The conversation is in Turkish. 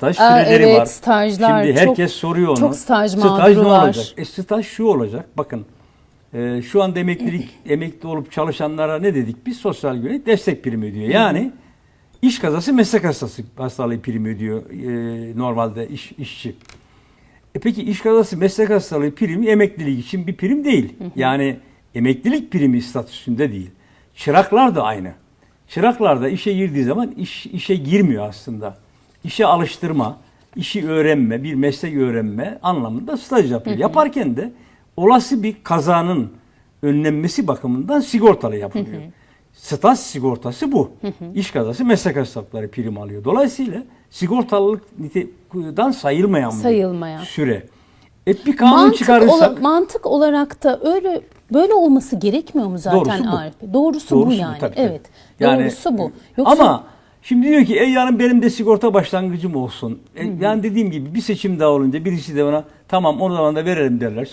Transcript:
Staj Aa, süreleri evet, var. stajlar. Şimdi Çok- herkes soruyor onu. çok staj Staj mağduru ne var. olacak? E staj şu olacak. Bakın e, şu anda emeklilik emekli olup çalışanlara ne dedik? Biz sosyal güvenlik destek primi ödüyor. Yani iş kazası meslek hastası hastalığı primi ödüyor e, normalde iş, işçi. E peki iş kazası meslek hastalığı primi emeklilik için bir prim değil. Yani emeklilik primi statüsünde değil. Çıraklar da aynı. Çıraklar da işe girdiği zaman iş, işe girmiyor aslında. İşe alıştırma, işi öğrenme, bir meslek öğrenme anlamında staj yapıyor. Yaparken de olası bir kazanın önlenmesi bakımından sigortalı yapılıyor. Staj sigortası bu. İş kazası meslek hastalıkları prim alıyor. Dolayısıyla sigortalılık nitedan sayılmayan, Sayılmayan. bir süre. E bir kanun Mantık, çıkarırsak ola- mantık olarak da öyle böyle olması gerekmiyor mu zaten Doğrusu bu. Arif? Bey? Doğrusu, bu yani. tabii, tabii. Evet. Doğrusu bu. Yoksa Ama şimdi diyor ki ey yarın benim de sigorta başlangıcım olsun. E, yani dediğim gibi bir seçim daha olunca birisi de ona tamam o zaman da verelim derler.